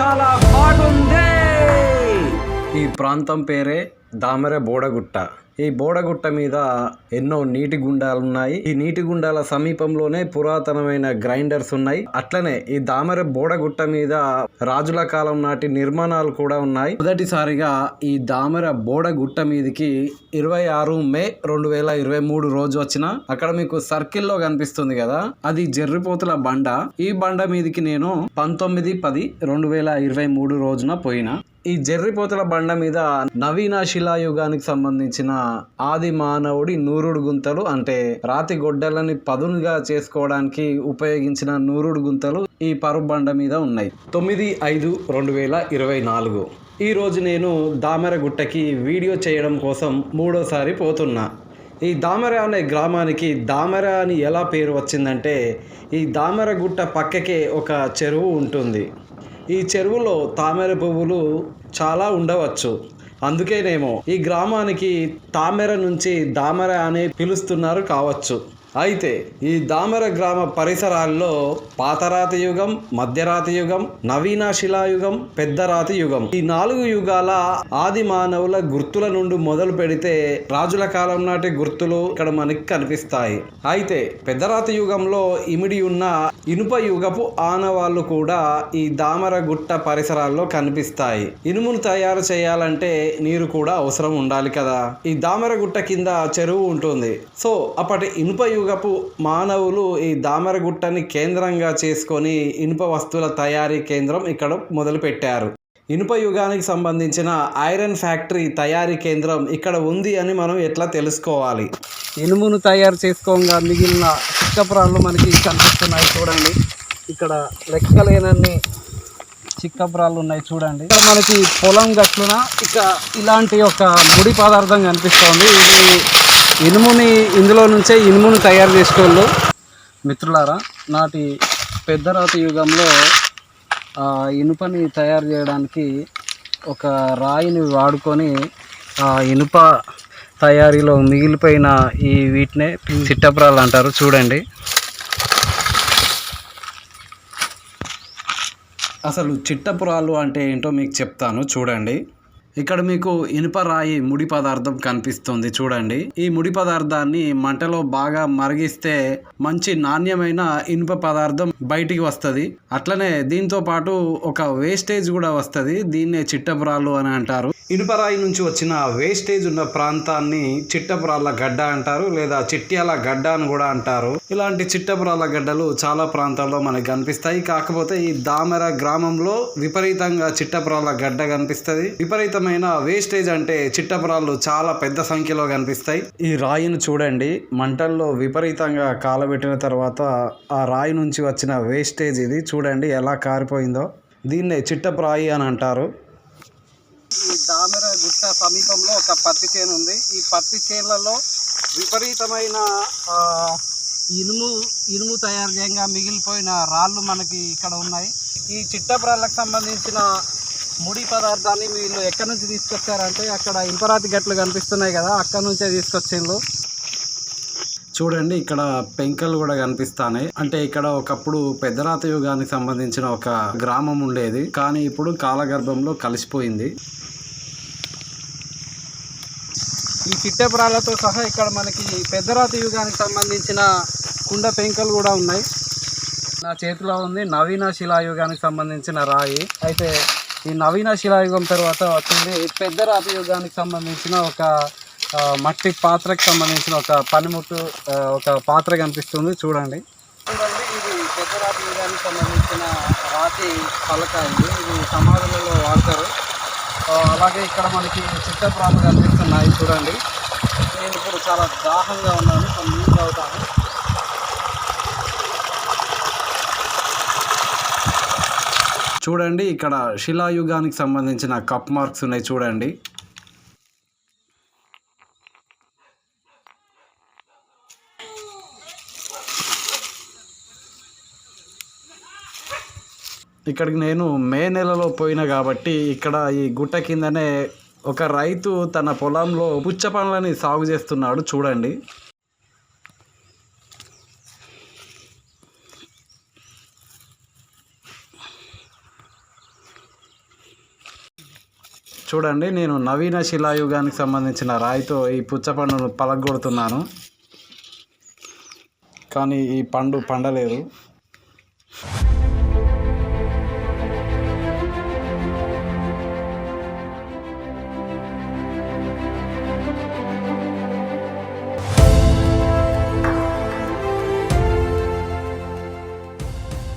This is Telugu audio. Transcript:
చాలా బాగుంది. ఈ ప్రాంతం పేరే దామర బోడగుట్ట ఈ బోడగుట్ట మీద ఎన్నో నీటి గుండాలు ఉన్నాయి. ఈ నీటి గుండాల సమీపంలోనే పురాతనమైన గ్రైండర్స్ ఉన్నాయి. అట్లనే ఈ దామర బోడగుట్ట మీద రాజుల కాలం నాటి నిర్మాణాలు కూడా ఉన్నాయి. మొదటిసారిగా ఈ దామర బోడగుట్ట మీదకి ఇరవై ఆరు మే రెండు వేల ఇరవై మూడు రోజు వచ్చిన అక్కడ మీకు సర్కిల్లో కనిపిస్తుంది కదా? అది జర్రిపోతుల బండ. ఈ బండ మీదకి నేను పంతొమ్మిది పది రెండు వేల ఇరవై మూడు రోజున పోయిన. ఈ జర్రిపోతల బండ మీద నవీన శిలాయుగానికి సంబంధించిన ఆది మానవుడి నూరుడు గుంతలు అంటే రాతి గొడ్డలని పదునుగా చేసుకోవడానికి ఉపయోగించిన నూరుడు గుంతలు ఈ పరుపు బండ మీద ఉన్నాయి. తొమ్మిది ఐదు రెండు వేల ఇరవై నాలుగు. ఈరోజు నేను దామెరగుట్టకి వీడియో చేయడం కోసం మూడోసారి పోతున్నా. ఈ దామెర అనే గ్రామానికి దామెర అని ఎలా పేరు వచ్చిందంటే ఈ దామెరగుట్ట పక్కకే ఒక చెరువు ఉంటుంది. ఈ చెరువులో తామర పువ్వులు చాలా ఉండవచ్చు. అందుకేనేమో ఈ గ్రామానికి తామెర నుంచి దామెర అని పిలుస్తున్నారు కావచ్చు. అయితే ఈ దామెర గ్రామ పరిసరాల్లో పాతరాతి యుగం మధ్యరాతి యుగం నవీన శిలాయుగం పెద్దరాతి యుగం. ఈ నాలుగు యుగాల ఆది మానవుల గుర్తుల నుండి మొదలు పెడితే రాజుల కాలం నాటి గుర్తులు ఇక్కడ మనకి కనిపిస్తాయి. అయితే పెద్దరాతి యుగంలో ఇమిడి ఉన్న ఇనుప యుగపు ఆనవాళ్ళు కూడా ఈ దామర గుట్ట పరిసరాల్లో కనిపిస్తాయి. ఇనుమును తయారు చేయాలంటే నీరు కూడా అవసరం ఉండాలి కదా. ఈ దామర గుట్ట కింద చెరువు ఉంటుంది. సో అప్పటి ఇనుప యుగపు మానవులు ఈ దామరగుట్టని కేంద్రంగా చేసుకొని ఇనుప వస్తువుల తయారీ కేంద్రం ఇక్కడ మొదలు పెట్టారు ఇనుప యుగానికి సంబంధించిన ఐరన్ ఫ్యాక్టరీ తయారీ కేంద్రం ఇక్కడ ఉంది అని మనం ఎట్లా తెలుసుకోవాలి? ఇనుమును తయారు చేసుకోగా మిగిలిన చిక్కపురాళ్ళు మనకి కనిపిస్తున్నాయి చూడండి. ఇక్కడ లెక్కలేనన్ని చిక్కపురాళ్ళు ఉన్నాయి చూడండి. ఇక్కడ మనకి పొలం గట్లున ఇక ఇలాంటి ఒక ముడి పదార్థం కనిపిస్తోంది. ఇది ఇనుముని ఇందులో నుంచే ఇనుమును తయారు చేసుకోళ్ళు మిత్రులారా నాటి పెద్దరాతి యుగంలో ఇనుపని తయారు చేయడానికి ఒక రాయిని వాడుకొని ఆ ఇనుప తయారీలో మిగిలిపోయిన ఈ వీటినే చిట్టపురాలు అంటారు. చూడండి. అసలు చిట్టపురాలు అంటే ఏంటో మీకు చెప్తాను. చూడండి. ఇక్కడ మీకు ఇనుప రాయి ముడి పదార్థం కనిపిస్తుంది చూడండి. ఈ ముడి పదార్థాన్ని మంటలో బాగా మరిగిస్తే మంచి నాణ్యమైన ఇనుప పదార్థం బయటికి వస్తుంది. అట్లనే దీంతో పాటు ఒక వేస్టేజ్ కూడా వస్తుంది. దీన్నే చిట్టపురాలు అని అంటారు. ఇనుపరాయి నుంచి వచ్చిన వేస్టేజ్ ఉన్న ప్రాంతాన్ని చిట్టపురాల గడ్డ అంటారు లేదా చిట్యాల గడ్డ అని కూడా అంటారు. ఇలాంటి చిట్టపురాల గడ్డలు చాలా ప్రాంతాల్లో మనకి కనిపిస్తాయి. కాకపోతే ఈ దామెర గ్రామంలో విపరీతంగా చిట్టపురాల గడ్డ కనిపిస్తుంది. విపరీతమైన వేస్టేజ్ అంటే చిట్టపురాలు చాలా పెద్ద సంఖ్యలో కనిపిస్తాయి. ఈ రాయిని చూడండి. మంటల్లో విపరీతంగా కాలబెట్టిన తర్వాత ఆ రాయి నుంచి వచ్చిన వేస్టేజ్ ఇది. చూడండి ఎలా కారిపోయిందో. దీన్నే చిట్టపురాయి అని అంటారు. దామెర గుట్ట సమీపంలో ఒక పత్తి చేను ఉంది. ఈ పత్తి చేనులలో విపరీతమైన ఇనుము ఇనుము తయారు చేయంగా మిగిలిపోయిన రాళ్ళు మనకి ఇక్కడ ఉన్నాయి. ఈ చిట్టబ్రాళ్ళకు సంబంధించిన ముడి పదార్థాన్ని వీళ్ళు ఎక్కడి నుంచి తీసుకొచ్చారంటే అక్కడ ఇంపరాతి గట్లు కనిపిస్తున్నాయి కదా అక్కడ నుంచే తీసుకొచ్చిండ్రు. చూడండి ఇక్కడ పెంకలు కూడా కనిపిస్తాయి అంటే ఇక్కడ ఒకప్పుడు పెద్దరాత యుగానికి సంబంధించిన ఒక గ్రామం ఉండేది. కానీ ఇప్పుడు కాలగర్భంలో కలిసిపోయింది. ఈ చిట్టపురాలతో సహా ఇక్కడ మనకి పెద్దరాతి యుగానికి సంబంధించిన కుండ పెంకలు కూడా ఉన్నాయి. నా చేతిలో ఉంది నవీన శిలాయుగానికి సంబంధించిన రాయి. అయితే ఈ నవీన శిలాయుగం తర్వాత వచ్చింది పెద్దరాతి యుగానికి సంబంధించిన ఒక మట్టి పాత్రకు సంబంధించిన ఒక పనిముట్టు ఒక పాత్ర కనిపిస్తుంది. చూడండి. ఇది పెద్దరాతి యుగానికి సంబంధించిన రాతి పలక ఇది ఇది సమాధులలో వాడతారు. అలాగే ఇక్కడ మనకి చిత్తప్రాలు కనిపిస్తున్నాయి చూడండి. నేను ఇప్పుడు చాలా దాహంగా ఉన్నాను కొన్ని నీళ్ళు తాగుతాను. చూడండి ఇక్కడ శిలాయుగానికి సంబంధించిన కప్ మార్క్స్ ఉన్నాయి చూడండి. ఇక్కడికి నేను మే నెలలో పోయిన కాబట్టి ఇక్కడ ఈ గుట్ట కిందనే ఒక రైతు తన పొలంలో పుచ్చ పండ్లని సాగు చేస్తున్నాడు చూడండి. చూడండి నేను నవీన శిలాయుగానికి సంబంధించిన రాయితో ఈ పుచ్చపండును పలగొడుతున్నాను. కానీ ఈ పండు పండలేదు.